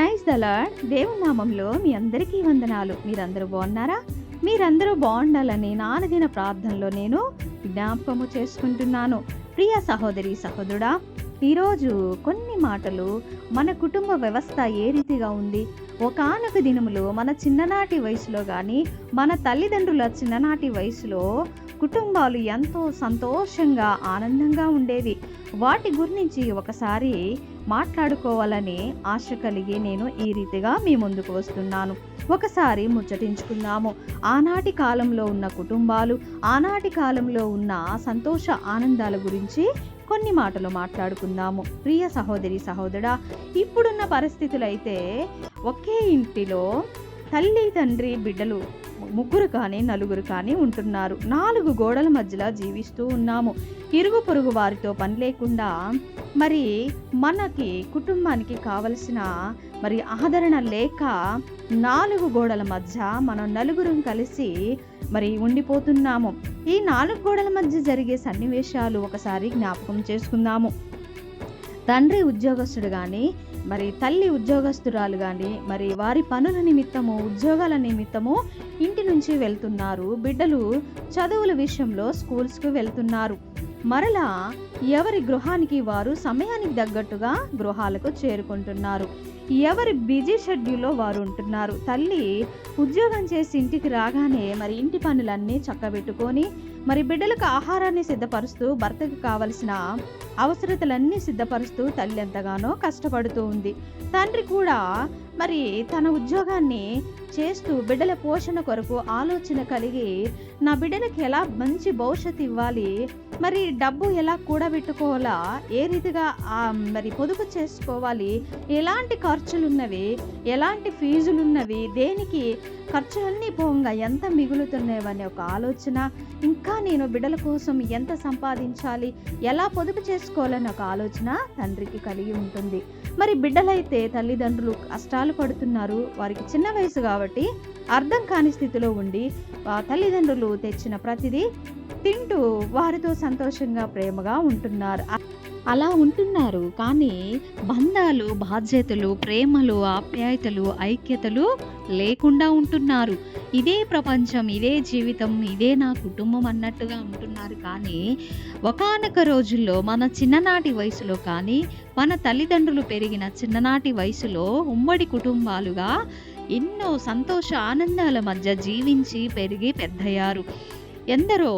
Praise the Lord దేవుని నామంలో మీ అందరికీ వందనాలు. మీరందరూ బాగున్నారా? మీరందరూ బాగుండాలని నానదిన ప్రార్థనలో నేను జ్ఞాపకము చేసుకుంటున్నాను. ప్రియ సహోదరి సహోదరుడా ఈరోజు కొన్ని మాటలు మన కుటుంబ వ్యవస్థ ఏ రీతిగా ఉంది? ఒకనొక దినములో మన చిన్ననాటి వయసులో కానీ మన తల్లిదండ్రుల చిన్ననాటి వయసులో కుటుంబాలు ఎంతో సంతోషంగా ఆనందంగా ఉండేవి. వాటి గురించి ఒకసారి మాట్లాడుకోవాలని ఆశ కలిగి నేను ఈ రీతిగా మీ ముందుకు వస్తున్నాను. ఒకసారి ముచ్చటించుకుందాము. ఆనాటి కాలంలో ఉన్న కుటుంబాలు ఆనాటి కాలంలో ఉన్న సంతోష ఆనందాల గురించి కొన్ని మాటలు మాట్లాడుకుందాము. ప్రియ సహోదరి సహోదరా ఇప్పుడున్న పరిస్థితులు అయితే ఒకే ఇంటిలో తల్లి తండ్రి బిడ్డలు ముగ్గురు కానీ నలుగురు కానీ ఉంటున్నారు. నాలుగు గోడల మధ్యలో జీవిస్తూ ఉన్నాము. ఇరుగు పొరుగు వారితో పని లేకుండా మరి మనకి కుటుంబానికి కావలసిన మరి ఆదరణ లేక నాలుగు గోడల మధ్య మనం నలుగురం కలిసి మరి ఉండిపోతున్నాము. ఈ నాలుగు గోడల మధ్య జరిగే సన్నివేశాలు ఒకసారి జ్ఞాపకం చేసుకుందాము. తండ్రి ఉద్యోగస్తుడు కానీ మరి తల్లి ఉద్యోగస్తురాలు కానీ మరి వారి పనుల నిమిత్తము ఉద్యోగాల నిమిత్తము ఇంటి నుంచి వెళ్తున్నారు. బిడ్డలు చదువుల విషయంలో స్కూల్స్కు వెళ్తున్నారు. మరలా ఎవరి గృహానికి వారు సమయానికి తగ్గట్టుగా గృహాలకు చేరుకుంటున్నారు. ఎవరి బిజీ షెడ్యూల్లో వారు ఉంటున్నారు. తల్లి ఉద్యోగం చేసి ఇంటికి రాగానే మరి ఇంటి పనులన్నీ చక్కబెట్టుకొని మరి బిడ్డలకు ఆహారాన్ని సిద్ధపరుస్తూ భర్తకు కావలసిన అవసరతలన్నీ సిద్ధపరుస్తూ తల్లి ఎంతగానో కష్టపడుతూ ఉంది. తండ్రి కూడా మరి తన ఉద్యోగాన్ని చేస్తూ బిడ్డల పోషణ కొరకు ఆలోచన కలిగి నా బిడ్డలకు ఎలా మంచి భవిష్యత్తు ఇవ్వాలి మరి డబ్బు ఎలా కూడబెట్టుకోవాలా? ఏ రీతిగా మరి పొదుపు చేసుకోవాలి? ఎలాంటి ఖర్చులున్నవి? ఎలాంటి ఫీజులున్నవి? దేనికి ఖర్చులన్నీ పోగా ఎంత మిగులుతున్నాయనే ఒక ఆలోచన. ఇంకా నేను బిడ్డల కోసం ఎంత సంపాదించాలి? ఎలా పొదుపు చేసుకోవాలని ఒక ఆలోచన తండ్రికి కలిగి ఉంటుంది. మరి బిడ్డలైతే తల్లిదండ్రులు కష్టాలు పడుతున్నారు. వారికి చిన్న వయసు కాబట్టి అర్థం కాని స్థితిలో ఉండి తల్లిదండ్రులు తెచ్చిన ప్రతిదీ తింటూ వారితో సంతోషంగా ప్రేమగా ఉంటున్నారు. అలా ఉంటున్నారు. కానీ బంధాలు బాధ్యతలు ప్రేమలు ఆప్యాయతలు ఐక్యతలు లేకుండా ఉంటున్నారు. ఇదే ప్రపంచం ఇదే జీవితం ఇదే నా కుటుంబం అన్నట్టుగా ఉంటున్నారు. కానీ ఒకానొక రోజుల్లో మన చిన్ననాటి వయసులో కానీ మన తల్లిదండ్రులు పెరిగిన చిన్ననాటి వయసులో ఉమ్మడి కుటుంబాలుగా ఎన్నో సంతోష ఆనందాల మధ్య జీవించి పెరిగి పెద్దయ్యారు. ఎందరో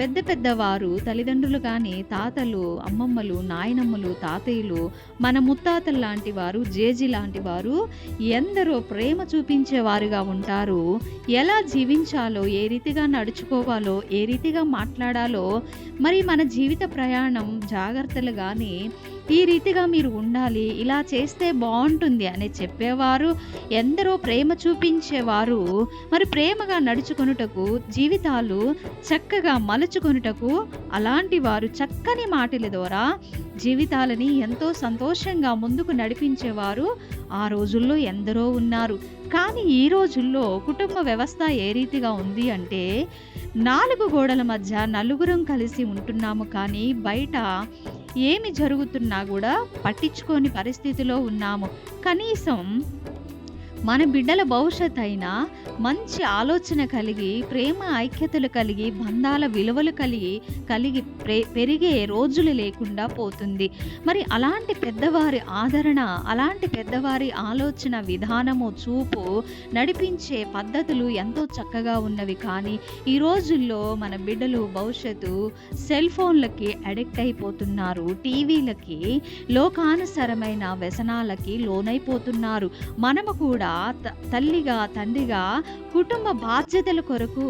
పెద్ద పెద్దవారు తల్లిదండ్రులు కానీ తాతలు అమ్మమ్మలు నాయనమ్మలు తాతయ్యలు మన ముత్తాతలు లాంటి వారు జేజీ లాంటి వారు ఎందరో ప్రేమ చూపించేవారుగా ఉంటారు. ఎలా జీవించాలో ఏ రీతిగా నడుచుకోవాలో ఏ రీతిగా మాట్లాడాలో మరి మన జీవిత ప్రయాణం జాగ్రత్తలు కానీ ఈ రీతిగా మీరు ఉండాలి ఇలా చేస్తే బాగుంటుంది అని చెప్పేవారు ఎందరో ప్రేమ చూపించేవారు. మరి ప్రేమగా నడుచుకొనుటకు జీవితాలు చక్కగా మలుచుకొనుటకు అలాంటి వారు చక్కని మాటల ద్వారా జీవితాలని ఎంతో సంతోషంగా ముందుకు నడిపించేవారు ఆ రోజుల్లో ఎందరో ఉన్నారు. కానీ ఈ రోజుల్లో కుటుంబ వ్యవస్థ ఏ రీతిగా ఉంది అంటే నాలుగు గోడల మధ్య నలుగురం కలిసి ఉంటున్నాము కానీ బయట ఏమి జరుగుతున్నా కూడా పట్టించుకోని పరిస్థితిలో ఉన్నాము. కనీసం మన బిడ్డల భవిష్యత్ అయినా మంచి ఆలోచన కలిగి ప్రేమ ఐక్యతలు కలిగి బంధాల విలువలు కలిగి కలిగి ప్రే పెరిగే రోజులు లేకుండా పోతుంది. మరి అలాంటి పెద్దవారి ఆదరణ అలాంటి పెద్దవారి ఆలోచన విధానము చూపు నడిపించే పద్ధతులు ఎంతో చక్కగా ఉన్నవి. కానీ ఈ రోజుల్లో మన బిడ్డలు భవిష్యత్తు సెల్ ఫోన్లకి అడిక్ట్ అయిపోతున్నారు. టీవీలకి లోకానుసరమైన వ్యసనాలకి లోనైపోతున్నారు. మనము కూడా తల్లిగా తండ్రిగా కుటుంబ బాధ్యతల కొరకు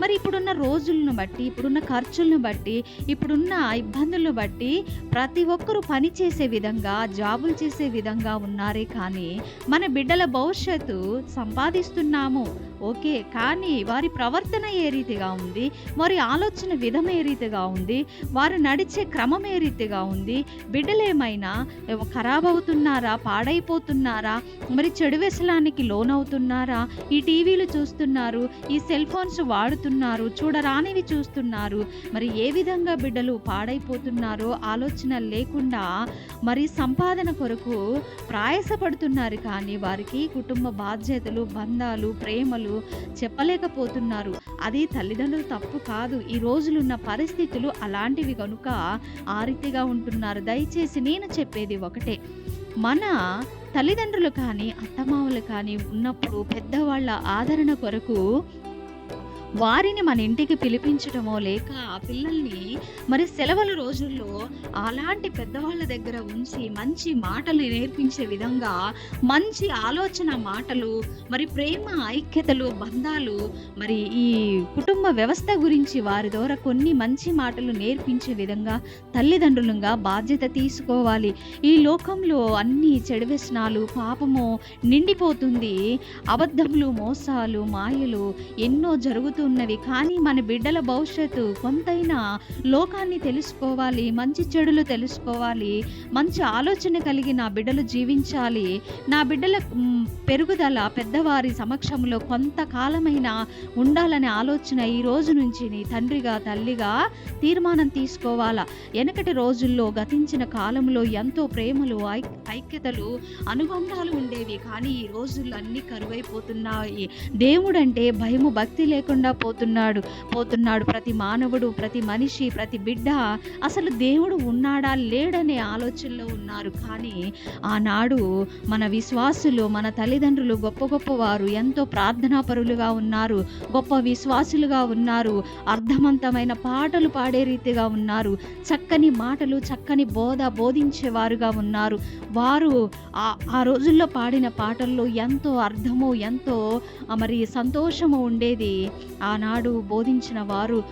మరి ఇప్పుడున్న రోజులను బట్టి ఇప్పుడున్న ఖర్చులను బట్టి ఇప్పుడున్న ఇబ్బందులను బట్టి ప్రతి ఒక్కరూ పని చేసే విధంగా జాబులు చేసే విధంగా ఉన్నారే కానీ మన బిడ్డల భవిష్యత్తు సంపాదిస్తున్నాము. ఓకే కానీ వారి ప్రవర్తన ఏ రీతిగా ఉంది? వారి ఆలోచన విధం ఏ రీతిగా ఉంది? వారు నడిచే క్రమం ఏ రీతిగా ఉంది? బిడ్డలేమైనా ఖరాబ్ అవుతున్నారా పాడైపోతున్నారా? మరి చెడు వ్యసనాలు వ్యసనానికి లోనవుతున్నారా? ఈ టీవీలు చూస్తున్నారు ఈ సెల్ ఫోన్స్ వాడుతున్నారు చూడరానివి చూస్తున్నారు. మరి ఏ విధంగా బిడ్డలు పాడైపోతున్నారో ఆలోచన లేకుండా మరి సంపాదన కొరకు ప్రయాసపడుతున్నారు కానీ వారికి కుటుంబ బాధ్యతలు బంధాలు ప్రేమలు చెప్పలేకపోతున్నారు. అది తల్లిదండ్రులు తప్పు కాదు. ఈ రోజులున్న పరిస్థితులు అలాంటివి కనుక ఆ రీతిగా ఉంటున్నారు. దయచేసి నేను చెప్పేది ఒకటే. మన తల్లిదండ్రులు కానీ అత్తమామలు కానీ ఉన్నప్పుడు పెద్దవాళ్ళ ఆదరణ కొరకు వారిని మన ఇంటికి పిలిపించడమో లేక ఆ పిల్లల్ని మరి సెలవుల రోజుల్లో అలాంటి పెద్దవాళ్ళ దగ్గర ఉంచి మంచి మాటలు నేర్పించే విధంగా మంచి ఆలోచన మాటలు మరి ప్రేమ ఐక్యతలు బంధాలు మరి ఈ కుటుంబ వ్యవస్థ గురించి వారి ద్వారా కొన్ని మంచి మాటలు నేర్పించే విధంగా తల్లిదండ్రులుగా బాధ్యత తీసుకోవాలి. ఈ లోకంలో అన్ని చెడు వ్యసనాలు పాపము నిండిపోతుంది. అబద్ధములు మోసాలు మాయలు ఎన్నో ఉన్నవి. కానీ మన బిడ్డల భవిష్యత్తు కొంతైనా లోకాన్ని తెలుసుకోవాలి మంచి చెడులు తెలుసుకోవాలి మంచి ఆలోచన కలిగి నా బిడ్డలు జీవించాలి. నా బిడ్డల పెరుగుదల పెద్దవారి సమక్షంలో కొంతకాలమైన ఉండాలనే ఆలోచన ఈ రోజు నుంచి నీ తండ్రిగా తల్లిగా తీర్మానం తీసుకోవాలా? వెనకటి రోజుల్లో గతించిన కాలంలో ఎంతో ప్రేమలు ఐక్యతలు అనుబంధాలు ఉండేవి. కానీ ఈ రోజుల్లో అన్ని కరువైపోతున్నాయి. దేవుడు అంటే భయము భక్తి లేకుండా పోతున్నాడు. పోతున్నాడు ప్రతి మానవుడు ప్రతి మనిషి ప్రతి బిడ్డ. అసలు దేవుడు ఉన్నాడా లేడనే ఆలోచనలో ఉన్నారు. కానీ ఆనాడు మన విశ్వాసులు మన తల్లిదండ్రులు గొప్ప గొప్ప వారు ఎంతో ప్రార్థనాపరులుగా ఉన్నారు. గొప్ప విశ్వాసులుగా ఉన్నారు. అర్థవంతమైన పాటలు పాడే రీతిగా ఉన్నారు. చక్కని మాటలు చక్కని బోధ బోధించేవారుగా ఉన్నారు. వారు ఆ ఆ రోజుల్లో పాడిన పాటల్లో ఎంతో అర్థము ఎంతో మరి సంతోషము ఉండేది. ఆనాడు బోధించిన వారు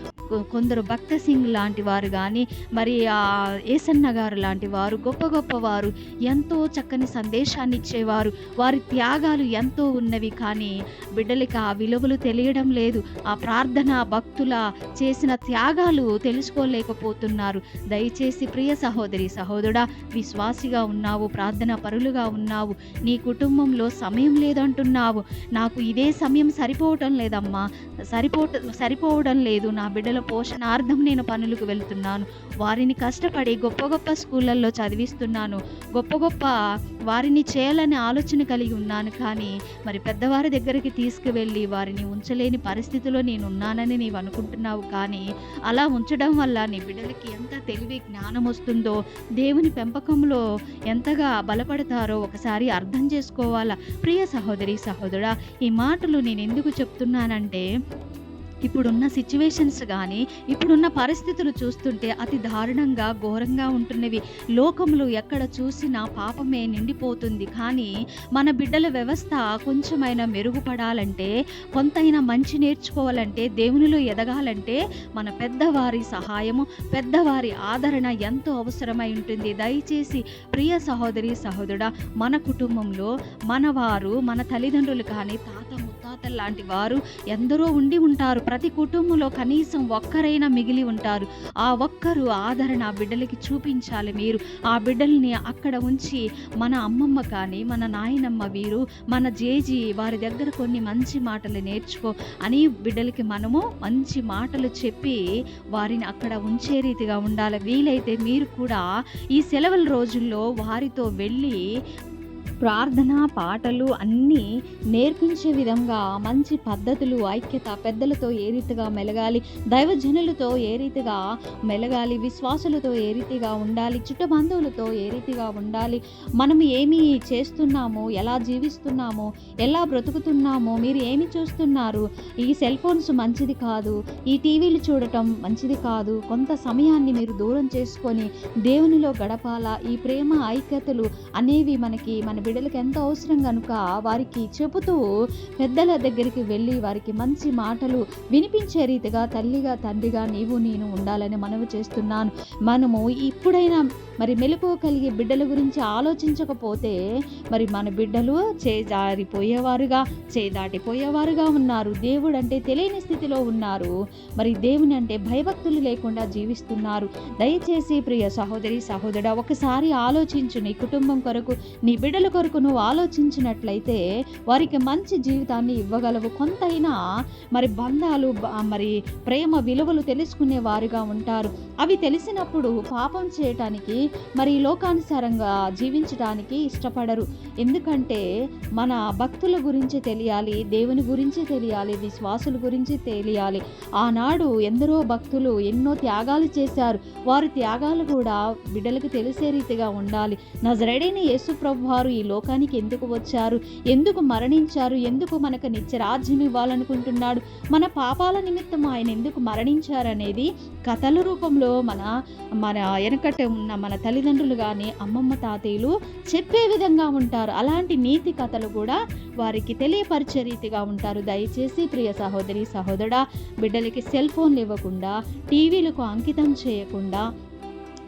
కొందరు భక్త సింగ్ లాంటి వారు కానీ మరి ఆ ఏసన్న గారు లాంటి వారు గొప్ప గొప్ప వారు ఎంతో చక్కని సందేశాన్ని ఇచ్చేవారు. వారి త్యాగాలు ఎంతో ఉన్నవి కానీ బిడ్డలకి ఆ విలువలు తెలియడం లేదు. ఆ ప్రార్థన భక్తుల చేసిన త్యాగాలు తెలుసుకోలేకపోతున్నారు. దయచేసి ప్రియ సహోదరి సహోదరుడా విశ్వాసిగా ఉన్నావు. ప్రార్థన పరులుగా ఉన్నావు. నీ కుటుంబంలో సమయం లేదంటున్నావు. నాకు ఇదే సమయం సరిపోవటం లేదమ్మా. సరిపోట సరిపోవడం లేదు. నా బిడ్డల పోషణార్థం నేను పనులకు వెళ్తున్నాను. వారిని కష్టపడి గొప్ప గొప్ప స్కూళ్ళల్లో చదివిస్తున్నాను. గొప్ప గొప్ప వారిని చేయాలనే ఆలోచన కలిగి ఉన్నాను కానీ మరి పెద్దవారి దగ్గరికి తీసుకువెళ్ళి వారిని ఉంచలేని పరిస్థితిలో నేను ఉన్నానని నీవు అనుకుంటున్నావు కానీ అలా ఉంచడం వల్ల నీ బిడ్డలకి ఎంత తెలివి జ్ఞానం వస్తుందో దేవుని పెంపకంలో ఎంతగా బలపడతారో ఒకసారి అర్థం చేసుకోవాలా? ప్రియ సహోదరి సహోదరా ఈ మాటలు నేను ఎందుకు చెప్తున్నానంటే ఇప్పుడున్న సిచ్యువేషన్స్ కానీ ఇప్పుడున్న పరిస్థితులు చూస్తుంటే అతి దారుణంగా ఘోరంగా ఉంటున్నవి. లోకంలో ఎక్కడ చూసినా పాపమే నిండిపోతుంది. కానీ మన బిడ్డల వ్యవస్థ కొంచెమైనా మెరుగుపడాలంటే కొంతైనా మంచి నేర్చుకోవాలంటే దేవునిలో ఎదగాలంటే మన పెద్దవారి సహాయము పెద్దవారి ఆదరణ ఎంతో అవసరమై ఉంటుంది. దయచేసి ప్రియ సహోదరి సహోదరుడా మన కుటుంబంలో మనవారు మన తల్లిదండ్రులు కానీ తాత ముత్తాతలు లాంటి వారు ఎందరో ఉండి ఉంటారు. ప్రతి కుటుంబంలో కనీసం ఒక్కరైనా మిగిలి ఉంటారు. ఆ ఒక్కరు ఆదరణ ఆ బిడ్డలకి చూపించాలి మీరు. ఆ బిడ్డల్ని అక్కడ ఉంచి మన అమ్మమ్మ కానీ మన నాయనమ్మ వీరు మన జేజీ వారి దగ్గర కొన్ని మంచి మాటలు నేర్చుకో. అని బిడ్డలకి మనము మంచి మాటలు చెప్పి వారిని అక్కడ ఉంచే రీతిగా ఉండాలి. వీలైతే మీరు కూడా ఈ సెలవుల రోజుల్లో వారితో వెళ్ళి ప్రార్థన పాటలు అన్నీ నేర్పించే విధంగా మంచి పద్ధతులు ఐక్యత పెద్దలతో ఏ రీతిగా మెలగాలి దైవజనులతో ఏ రీతిగా మెలగాలి విశ్వాసులతో ఏ రీతిగా ఉండాలి చుట్టబంధువులతో ఏ రీతిగా ఉండాలి మనం ఏమి చేస్తున్నామో ఎలా జీవిస్తున్నామో ఎలా బ్రతుకుతున్నామో మీరు ఏమి చూస్తున్నారు ఈ సెల్ ఫోన్స్ మంచిది కాదు ఈ టీవీలు చూడటం మంచిది కాదు కొంత సమయాన్ని మీరు దూరం చేసుకొని దేవునిలో గడపాలా ఈ ప్రేమ ఐక్యతలు అనేవి మనకి మన బిడ్డలకు ఎంత అవసరం కనుక వారికి చెబుతూ పెద్దల దగ్గరికి వెళ్ళి వారికి మంచి మాటలు వినిపించే రీతిగా తల్లిగా తండ్రిగా నీవు నేను ఉండాలని మనవి చేస్తున్నాను. మనము ఇప్పుడైనా మరి మెలకువ కలిగే బిడ్డల గురించి ఆలోచించకపోతే మరి మన బిడ్డలు చేజారిపోయేవారుగా చేదాటిపోయేవారుగా ఉన్నారు. దేవుడు అంటే తెలియని స్థితిలో ఉన్నారు. మరి దేవుని అంటే భయభక్తులు లేకుండా జీవిస్తున్నారు. దయచేసి ప్రియ సహోదరి సహోదరుడు ఒకసారి ఆలోచించు. నీ కుటుంబం కొరకు నీ బిడ్డల కొరకు నువ్వు ఆలోచించినట్లయితే వారికి మంచి జీవితాన్ని ఇవ్వగలవు. కొంతైనా మరి బంధాలు మరి ప్రేమ విలువలు తెలుసుకునే వారుగా ఉంటారు. అవి తెలిసినప్పుడు పాపం చేయటానికి మరి లోకానుసారంగా జీవించడానికి ఇష్టపడరు. ఎందుకంటే మన భక్తుల గురించి తెలియాలి దేవుని గురించి తెలియాలి విశ్వాసుల గురించి తెలియాలి. ఆనాడు ఎందరో భక్తులు ఎన్నో త్యాగాలు చేశారు. వారి త్యాగాలు కూడా బిడ్డలకు తెలిసే రీతిగా ఉండాలి. నజరడైన యేసు ప్రభు వారు ఈ లోకానికి ఎందుకు వచ్చారు? ఎందుకు మరణించారు? ఎందుకు మనకు నిత్య రాజ్యం ఇవ్వాలనుకుంటున్నాడు? మన పాపాల నిమిత్తం ఆయన ఎందుకు మరణించారనేది కథల రూపంలో మన మన వెనకట ఉన్న మన తల్లిదండ్రులు కానీ అమ్మమ్మ తాతయ్యలు చెప్పే విధంగా ఉంటారు. అలాంటి నీతి కథలు కూడా వారికి తెలియపరిచే రీతిగా ఉంటారు. దయచేసి ప్రియ సహోదరి సహోదరా బిడ్డలకి సెల్ ఫోన్లు ఇవ్వకుండా టీవీలకు అంకితం చేయకుండా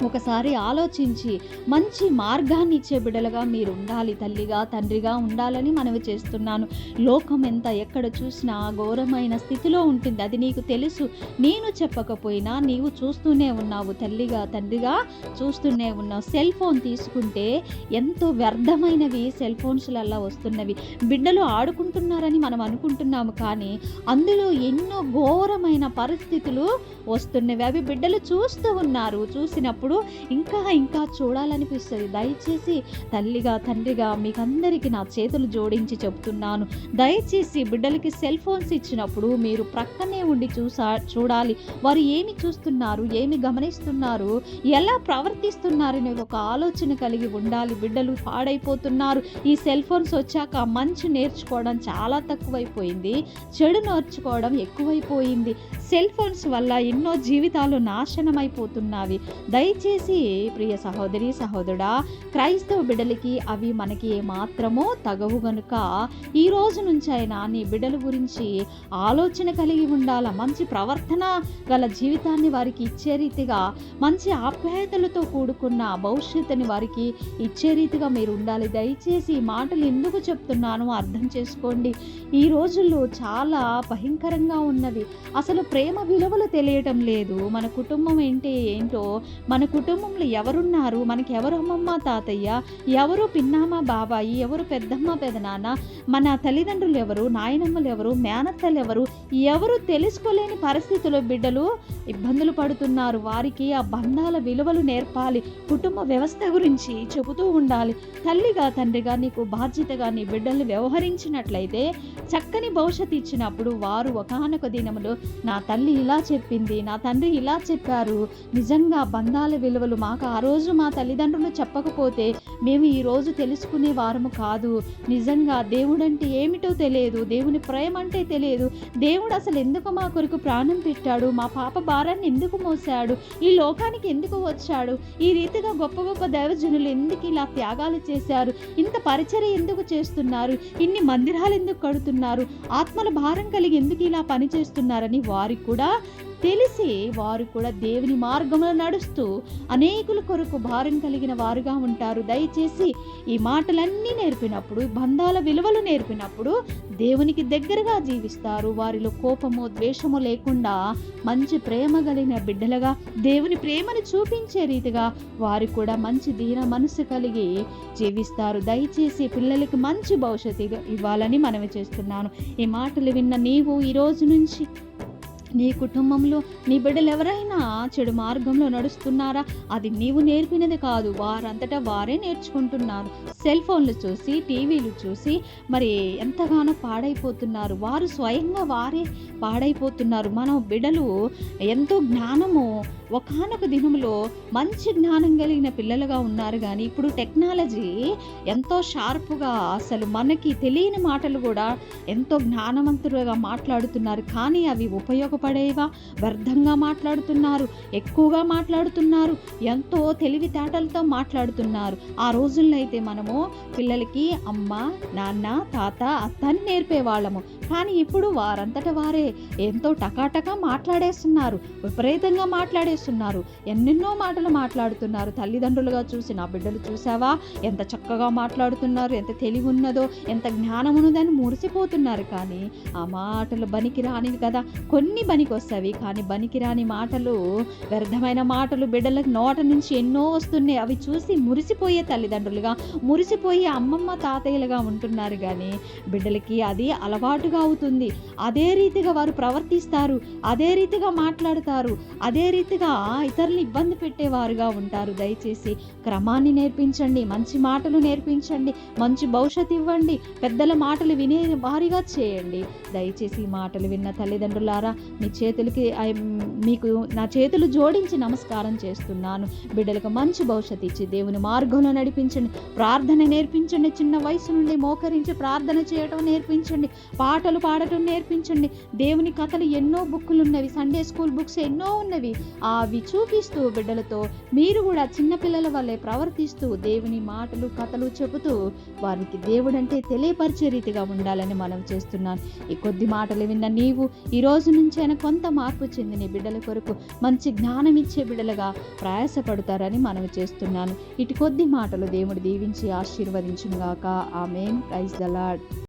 ఒకసారి ఆలోచించి మంచి మార్గాన్ని ఇచ్చే బిడ్డలుగా మీరు ఉండాలి. తల్లిగా తండ్రిగా ఉండాలని మనవి చేస్తున్నాను. లోకం ఎంత ఎక్కడ చూసినా ఘోరమైన స్థితిలో ఉంటుంది. అది నీకు తెలుసు. నేను చెప్పకపోయినా నీవు చూస్తూనే ఉన్నావు. తల్లిగా తండ్రిగా చూస్తూనే ఉన్నావు. సెల్ ఫోన్ తీసుకుంటే ఎంతో వ్యర్థమైనవి సెల్ ఫోన్స్లల్లా వస్తున్నవి. బిడ్డలు ఆడుకుంటున్నారని మనం అనుకుంటున్నాము కానీ అందులో ఎన్నో ఘోరమైన పరిస్థితులు వస్తున్నవి. అవి బిడ్డలు చూస్తూ ఉన్నారు. చూసినప్పుడు ఇంకా ఇంకా చూడాలనిపిస్తుంది. దయచేసి తల్లిగా తండ్రిగా మీకందరికీ నా చేతులు జోడించి చెప్తున్నాను. దయచేసి బిడ్డలకి సెల్ ఫోన్స్ ఇచ్చినప్పుడు మీరు ప్రక్కనే ఉండి చూసా చూడాలి. వారు ఏమి చూస్తున్నారు ఏమి గమనిస్తున్నారు ఎలా ప్రవర్తిస్తున్నారనే ఒక ఆలోచన కలిగి ఉండాలి. బిడ్డలు పాడైపోతున్నారు. ఈ సెల్ ఫోన్స్ వచ్చాక మంచి నేర్చుకోవడం చాలా తక్కువైపోయింది. చెడు నేర్చుకోవడం ఎక్కువైపోయింది. సెల్ ఫోన్స్ వల్ల ఎన్నో జీవితాలు నాశనమైపోతున్నవి దయచేసి ప్రియ సహోదరి సహోదరుడా క్రైస్తవ బిడ్డలకి అవి మనకి ఏమాత్రమో తగవు గనుక ఈ రోజు నుంచి అయినా నీ బిడ్డల గురించి ఆలోచన కలిగి ఉండాల? మంచి ప్రవర్తన గల జీవితాన్ని వారికి ఇచ్చే రీతిగా మంచి ఆప్యాయతలతో కూడుకున్న భవిష్యత్తుని వారికి ఇచ్చే రీతిగా మీరు ఉండాలి. దయచేసి ఈ మాటలు ఎందుకు చెప్తున్నానో అర్థం చేసుకోండి. ఈ రోజుల్లో చాలా భయంకరంగా ఉన్నవి. అసలు ప్రేమ విలువలు తెలియటం లేదు. మన కుటుంబం ఏంటి ఏంటో? మన కుటుంబంలో ఎవరున్నారు? మనకి ఎవరు అమ్మమ్మ తాతయ్య? ఎవరు పిన్నమ్మ బాబాయి? ఎవరు పెద్దమ్మ పెదనాన్న? మన తల్లిదండ్రులు ఎవరు? నాయనమ్మలు ఎవరు? మేనత్తలు ఎవరు? ఎవరు తెలుసుకోలేని పరిస్థితుల్లో బిడ్డలు ఇబ్బందులు పడుతున్నారు. వారికి ఆ బంధాల విలువలు నేర్పాలి. కుటుంబ వ్యవస్థ గురించి చెబుతూ ఉండాలి. తల్లిగా తండ్రిగా నీకు బాధ్యతగా నీ బిడ్డల్ని వ్యవహరించినట్లయితే చక్కని భవిష్యత్తు ఇచ్చినప్పుడు వారు ఒకానొక దినములు నా తల్లి ఇలా చెప్పింది నా తండ్రి ఇలా చెప్పారు. నిజంగా బంధాల విలువలు మాకు ఆ రోజు మా తల్లిదండ్రులు చెప్పకపోతే మేము ఈ రోజు తెలుసుకునే వారము కాదు. నిజంగా దేవుడు అంటే ఏమిటో తెలియదు దేవుని ప్రేమ అంటే తెలియదు. దేవుడు అసలు ఎందుకు మా కొరకు ప్రాణం పెట్టాడు? మా పాప భారాన్ని ఎందుకు మోసాడు ఈ లోకానికి ఎందుకు వచ్చాడు? ఈ రీతిగా గొప్ప గొప్ప దైవజనులు ఎందుకు ఇలా త్యాగాలు చేశారు? ఇంత పరిచర్య ఎందుకు చేస్తున్నారు? ఇన్ని మందిరాలు ఎందుకు కడుతున్నారు? ఆత్మల భారం కలిగి ఎందుకు ఇలా పని చేస్తున్నారని వారికి కూడా తెలిసి వారు కూడా దేవుని మార్గంలో నడుస్తూ అనేకుల కొరకు భారం కలిగిన వారుగా ఉంటారు. దయచేసి ఈ మాటలన్నీ నేర్పినప్పుడు బంధాల విలువలు నేర్పినప్పుడు దేవునికి దగ్గరగా జీవిస్తారు. వారిలో కోపము ద్వేషము లేకుండా మంచి ప్రేమ కలిగిన బిడ్డలుగా దేవుని ప్రేమను చూపించే రీతిగా వారు కూడా మంచి దీన మనసు కలిగి జీవిస్తారు. దయచేసి పిల్లలకి మంచి భవిష్యత్తు ఇవ్వాలని మనవి చేస్తున్నాను. ఈ మాటలు విన్న నీవు ఈ రోజు నుంచి నీ కుటుంబంలో నీ బిడ్డలు ఎవరైనా చెడు మార్గంలో నడుస్తున్నారా? అది నీవు నేర్పినది కాదు. వారంతటా వారే నేర్చుకుంటున్నారు. సెల్ ఫోన్లు చూసి టీవీలు చూసి మరి ఎంతగానో పాడైపోతున్నారు. వారు స్వయంగా వారే పాడైపోతున్నారు. మనం బిడ్డలు ఎంతో జ్ఞానము ఒకానొక దినములో మంచి జ్ఞానం కలిగిన పిల్లలుగా ఉన్నారు కానీ ఇప్పుడు టెక్నాలజీ ఎంతో షార్ప్గా అసలు మనకి తెలియని మాటలు కూడా ఎంతో జ్ఞానవంతులుగా మాట్లాడుతున్నారు. కానీ అవి ఉపయోగపడేవా? వ్యర్థంగా మాట్లాడుతున్నారు ఎక్కువగా మాట్లాడుతున్నారు ఎంతో తెలివితేటలతో మాట్లాడుతున్నారు. ఆ రోజుల్లో అయితే మనము పిల్లలకి అమ్మ నాన్న తాత అత్త అని నేర్పేవాళ్ళము. కానీ ఇప్పుడు వారంతట వారే ఎంతో టకాటకా మాట్లాడేస్తున్నారు విపరీతంగా మాట్లాడేస్తున్నారు. ఎన్నెన్నో మాటలు మాట్లాడుతున్నారు. తల్లిదండ్రులుగా చూసి నా బిడ్డలు చూసావా? ఎంత చక్కగా మాట్లాడుతున్నారు. ఎంత తెలివి ఉన్నదో ఎంత జ్ఞానం ఉన్నదని మురిసిపోతున్నారు కానీ ఆ మాటలు బనికి రానివి కదా. కొన్ని బనికి వస్తాయి కానీ బనికి రాని మాటలు వ్యర్థమైన మాటలు బిడ్డలకు నోట నుంచి ఎన్నో వస్తున్నాయి. అవి చూసి మురిసిపోయే తల్లిదండ్రులుగా మురిసిపోయే అమ్మమ్మ తాతయ్యలుగా ఉంటున్నారు కానీ బిడ్డలకి అది అలవాటుగా అవుతుంది. అదే రీతిగా వారు ప్రవర్తిస్తారు. అదే రీతిగా మాట్లాడుతారు. అదే రీతిగా ఇతరులు ఇబ్బంది పెట్టేవారుగా ఉంటారు. దయచేసి క్రమాన్ని నేర్పించండి మంచి మాటలు నేర్పించండి మంచి భవిష్యత్తు ఇవ్వండి పెద్దల మాటలు వినే వారిగా చేయండి. దయచేసి ఈ మాటలు విన్న తల్లిదండ్రులారా మీ చేతులకి ఐ- మీకు నా చేతులు జోడించి నమస్కారం చేస్తున్నాను. బిడ్డలకు మంచి భవిష్యత్తు ఇచ్చి దేవుని మార్గంలో నడిపించండి. ప్రార్థన నేర్పించండి. చిన్న వయసు నుండి మోకరించి ప్రార్థన చేయటం నేర్పించండి. పాటలు పాడటం నేర్పించండి. దేవుని కథలు ఎన్నో బుక్కులు ఉన్నవి సండే స్కూల్ బుక్స్ ఎన్నో ఉన్నవి. అవి చూపిస్తూ బిడ్డలతో మీరు కూడా చిన్నపిల్లల వల్లే ప్రవర్తిస్తూ దేవుని మాటలు కథలు చెబుతూ వారికి దేవుడంటే తెలియపరిచే రీతిగా ఉండాలని మనం చేస్తున్నాను ఈ కొద్ది మాటలు విన్న నీవు ఈ రోజు నుంచైనా కొంత మార్పు చెందిన బిడ్డల కొరకు మంచి జ్ఞానం ఇచ్చే బిడ్డలుగా ప్రయాసపడతారని మనం చేస్తున్నాను. ఇటు కొద్ది మాటలు దేవుడు దీవించి ఆశీర్వదించుగాక ఆమెన్. Praise the Lord.